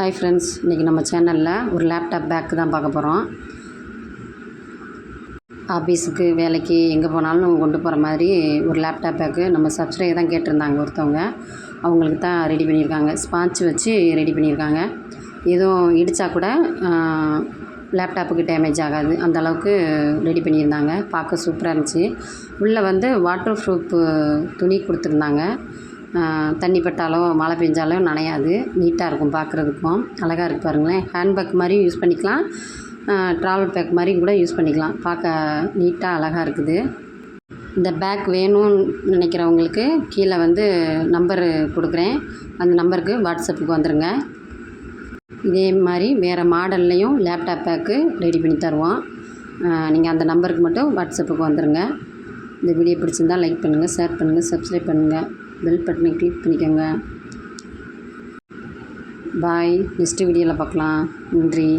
Hi friends இன்றைக்கி நம்ம சேனலில் ஒரு லேப்டாப் பேக்கு தான் பார்க்க போகிறோம் ஆஃபீஸுக்கு வேலைக்கு எங்கே போனாலும் நம்ம கொண்டு போகிற மாதிரி ஒரு லேப்டாப் பேக்கு நம்ம சப்ஸ்கிரைபர் தான் கேட்டிருந்தாங்க ஒருத்தவங்க. அவங்களுக்கு தான் ரெடி பண்ணியிருக்காங்க. ஸ்பான்ச் வச்சு ரெடி பண்ணியிருக்காங்க. எதுவும் இடித்தா கூட லேப்டாப்புக்கு டேமேஜ் ஆகாது. அந்த அளவுக்கு ரெடி பண்ணியிருந்தாங்க. பார்க்க சூப்பராக இருந்துச்சு. உள்ளே வந்து வாட்டர் ப்ரூஃப் துணி கொடுத்துருந்தாங்க. தண்ணி பட்டாலோ மழை பெஞ்சாலோ நனையாது. நீட்டாக இருக்கும் பார்க்குறதுக்கும் அழகாக இருக்குது பாருங்களேன். ஹேண்ட்பேக் மாதிரியும் யூஸ் பண்ணிக்கலாம். ட்ராவல் பேக் மாதிரி கூட யூஸ் பண்ணிக்கலாம். பார்க்க நீட்டாக அழகாக இருக்குது. இந்த பேக் வேணும்னு நினைக்கிறவங்களுக்கு கீழே வந்து நம்பரு கொடுக்குறேன். அந்த நம்பருக்கு வாட்ஸ்அப்புக்கு வந்துடுங்க இதே மாதிரி வேறு மாடல்லையும் லேப்டாப் பேக்கு ரெடி பண்ணி தருவோம். நீங்கள் அந்த நம்பருக்கு மட்டும் வாட்ஸ்அப்புக்கு வந்துடுங்க இந்த வீடியோ பிடிச்சிருந்தால் லைக் பண்ணுங்கள் ஷேர் பண்ணுங்கள் சப்ஸ்கிரைப் பண்ணுங்கள் பெல் பட்டனை கிளிக் பண்ணிக்கோங்க. பாய் நெக்ஸ்ட் வீடியோவில் பார்க்கலாம். நன்றி.